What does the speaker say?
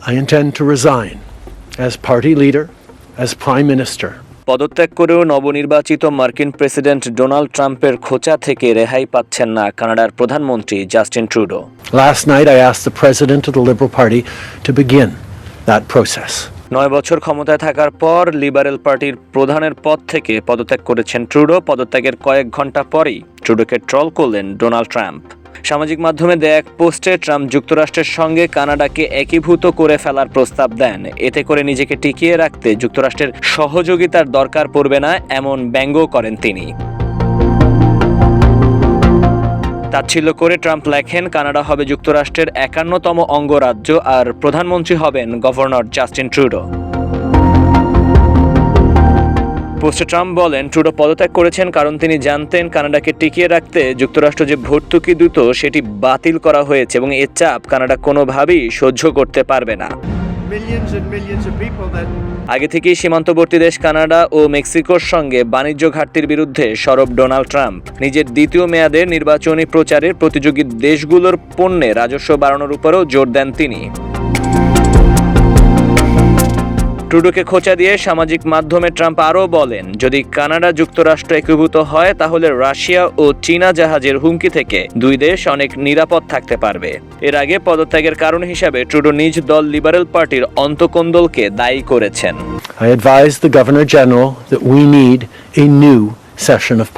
I intend to resign as party leader, as prime minister. পদত্যাগ করেও নবনির্বাচিত মার্কিন প্রেসিডেন্ট ডোনাল্ড ট্রাম্পের খোঁচা থেকে রেহাই পাচ্ছেন না কানাডার প্রধানমন্ত্রী Justin Trudeau Last night, I asked the president of the Liberal Party to begin that process. নয় বছর ক্ষমতায় থাকার পর লিবারেল পার্টির প্রধানের পদ থেকে পদত্যাগ করেছেন ট্রুডো পদত্যাগের কয়েক ঘণ্টা পরেই ট্রুডোকে ট্রল করলেন ডোনাল্ড ট্রাম্প সামাজিক মাধ্যমে দেয়া এক পোস্টে ট্রাম্প যুক্তরাষ্ট্রের সঙ্গে কানাডাকে একীভূত করে ফেলার প্রস্তাব দেন। এতে করে নিজেকে টিকিয়ে রাখতে যুক্তরাষ্ট্রের সহযোগিতার দরকার পড়বে না, এমন ব্যঙ্গ করেন তিনি। তাচ্ছিল্য করে ট্রাম্প লেখেন, কানাডা হবে যুক্তরাষ্ট্রের একান্নতম অঙ্গরাজ্য আর প্রধানমন্ত্রী হবেন গভর্নর জাস্টিন ট্রুডো। পোস্টে ট্রাম্প বলেন ট্রুডো পদত্যাগ করেছেন কারণ তিনি জানতেন কানাডাকে টিকিয়ে রাখতে যুক্তরাষ্ট্র যে ভর্তুকি দ্রুত সেটি বাতিল করা হয়েছে এবং এর চাপ কানাডা কোনোভাবেই সহ্য করতে পারবে না। আগে থেকেই সীমান্তবর্তী দেশ কানাডা ও মেক্সিকোর সঙ্গে বাণিজ্য ঘাটতির বিরুদ্ধে সরব ডোনাল্ড ট্রাম্প। নিজের দ্বিতীয় মেয়াদে নির্বাচনী প্রচারে প্রতিযোগী দেশগুলোর পণ্যে রাজস্ব বাড়ানোর উপরেও জোর দেন তিনি। ট্রুডোকে খোঁচা দিয়ে সামাজিক মাধ্যমে ট্রাম্প আরও বলেন, যদি কানাডা যুক্তরাষ্ট্র একীভূত হয়, তাহলে রাশিয়া ও চীনা জাহাজের হুমকি থেকে দুই দেশ অনেক নিরাপদ থাকতে পারবে এর আগে পদত্যাগের কারণ হিসাবে ট্রুডো নিজ দল লিবারেল পার্টির অন্তকোন্দলকে দায়ী করেছেন I advised the Governor General that we need a new session of.